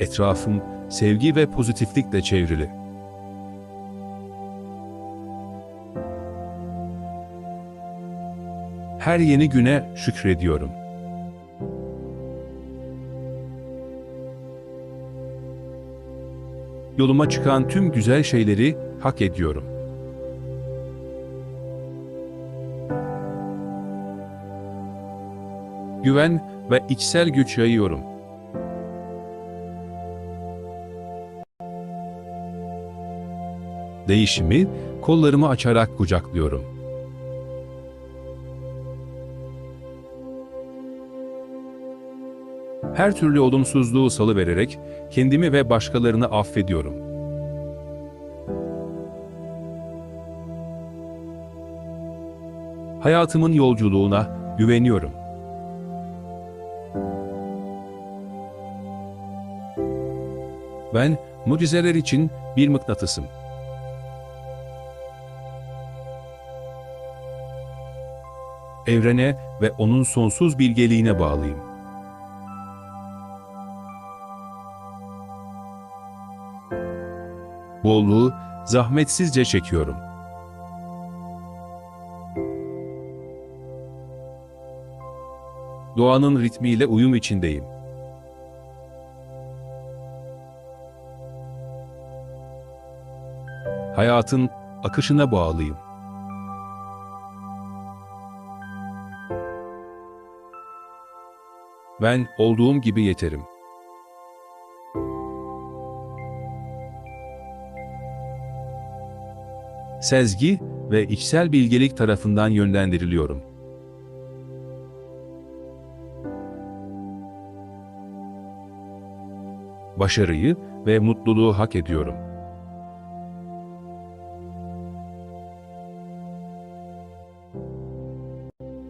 Etrafım sevgi ve pozitiflikle çevrili. Her yeni güne şükrediyorum. Yoluma çıkan tüm güzel şeyleri hak ediyorum. Güven ve içsel güç yayıyorum. Değişimi kollarımı açarak kucaklıyorum. Her türlü olumsuzluğu salıvererek kendimi ve başkalarını affediyorum. Hayatımın yolculuğuna güveniyorum. Ben mucizeler için bir mıknatısım. Evrene ve onun sonsuz bilgeliğine bağlıyım. Bolluğu zahmetsizce çekiyorum. Doğanın ritmiyle uyum içindeyim. Hayatın akışına bağlıyım. Ben olduğum gibi yeterim. Sezgi ve içsel bilgelik tarafından yönlendiriliyorum. Başarıyı ve mutluluğu hak ediyorum.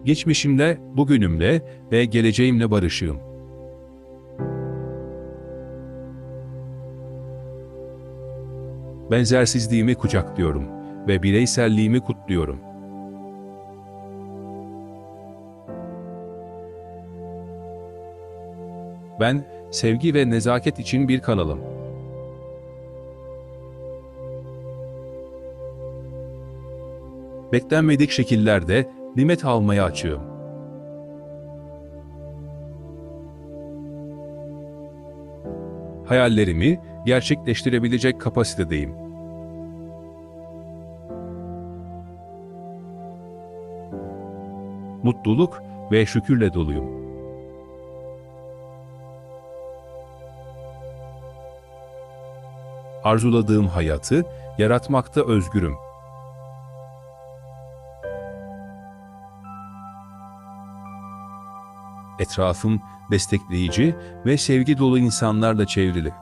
Geçmişimle, bugünümle ve geleceğimle barışığım. Benzersizliğimi kucaklıyorum ve bireyselliğimi kutluyorum. Ben sevgi ve nezaket için bir kanalım. Beklenmedik şekillerde nimet almaya açığım. Hayallerimi gerçekleştirebilecek kapasitedeyim. Mutluluk ve şükürle doluyum. Arzuladığım hayatı yaratmakta özgürüm. Etrafım destekleyici ve sevgi dolu insanlarla çevrili.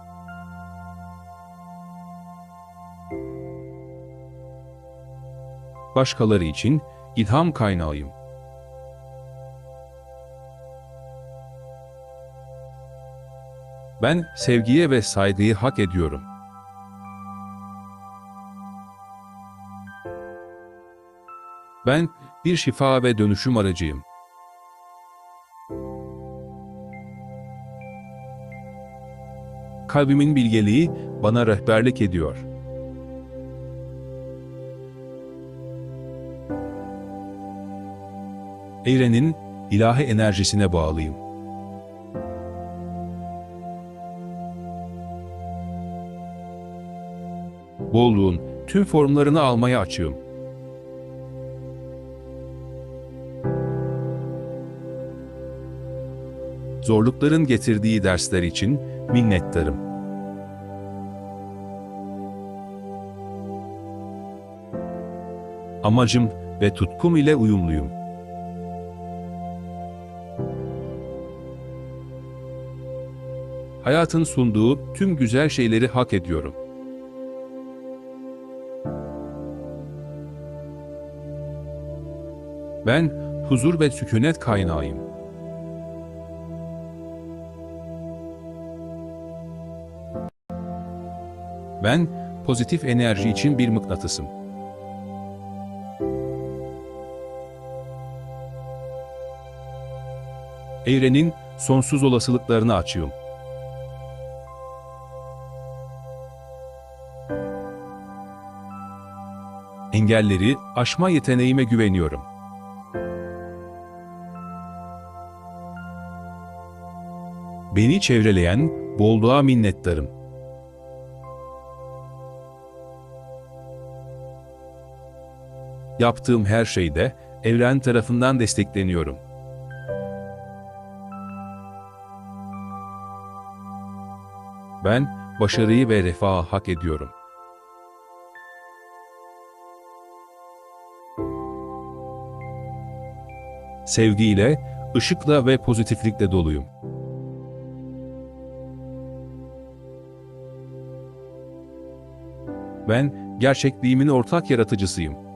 Başkaları için ilham kaynağıyım. Ben sevgiye ve saygıyı hak ediyorum. Ben bir şifa ve dönüşüm aracıyım. Kalbimin bilgeliği bana rehberlik ediyor. Evrenin ilahi enerjisine bağlıyım. Bolluğun tüm formlarını almaya açığım. Zorlukların getirdiği dersler için minnettarım. Amacım ve tutkum ile uyumluyum. Hayatın sunduğu tüm güzel şeyleri hak ediyorum. Ben huzur ve sükunet kaynağıyım. Ben, pozitif enerji için bir mıknatısım. Evrenin sonsuz olasılıklarını açıyorum. Engelleri aşma yeteneğime güveniyorum. Beni çevreleyen bolluğa minnettarım. Yaptığım her şeyde evren tarafından destekleniyorum. Ben başarıyı ve refahı hak ediyorum. Sevgiyle, ışıkla ve pozitiflikle doluyum. Ben gerçekliğimin ortak yaratıcısıyım.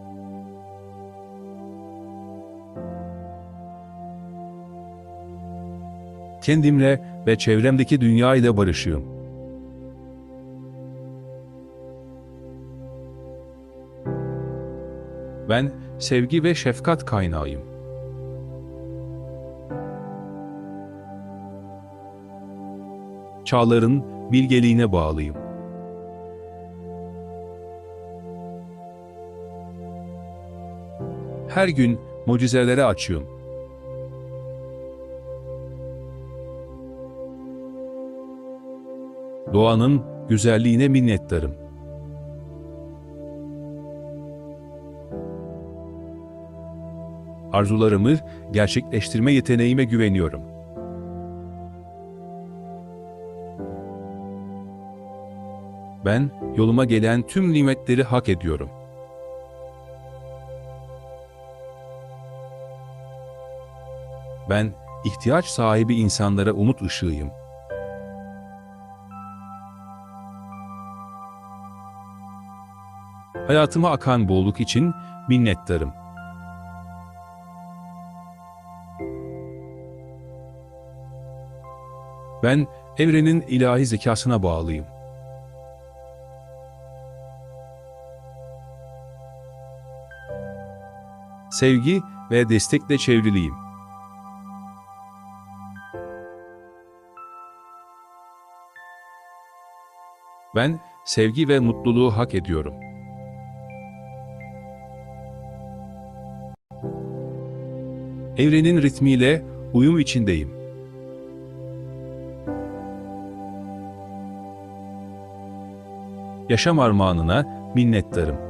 Kendimle ve çevremdeki dünya ile barışığım. Ben sevgi ve şefkat kaynağıyım. Çağların bilgeliğine bağlıyım. Her gün mucizelere açığım. Doğanın güzelliğine minnettarım. Arzularımı gerçekleştirme yeteneğime güveniyorum. Ben yoluma gelen tüm nimetleri hak ediyorum. Ben ihtiyaç sahibi insanlara umut ışığıyım. Hayatıma akan bolluk için minnettarım. Ben evrenin ilahi zekasına bağlıyım. Sevgi ve destekle çevriliyim. Ben sevgi ve mutluluğu hak ediyorum. Evrenin ritmiyle uyum içindeyim. Yaşam armağanına minnettarım.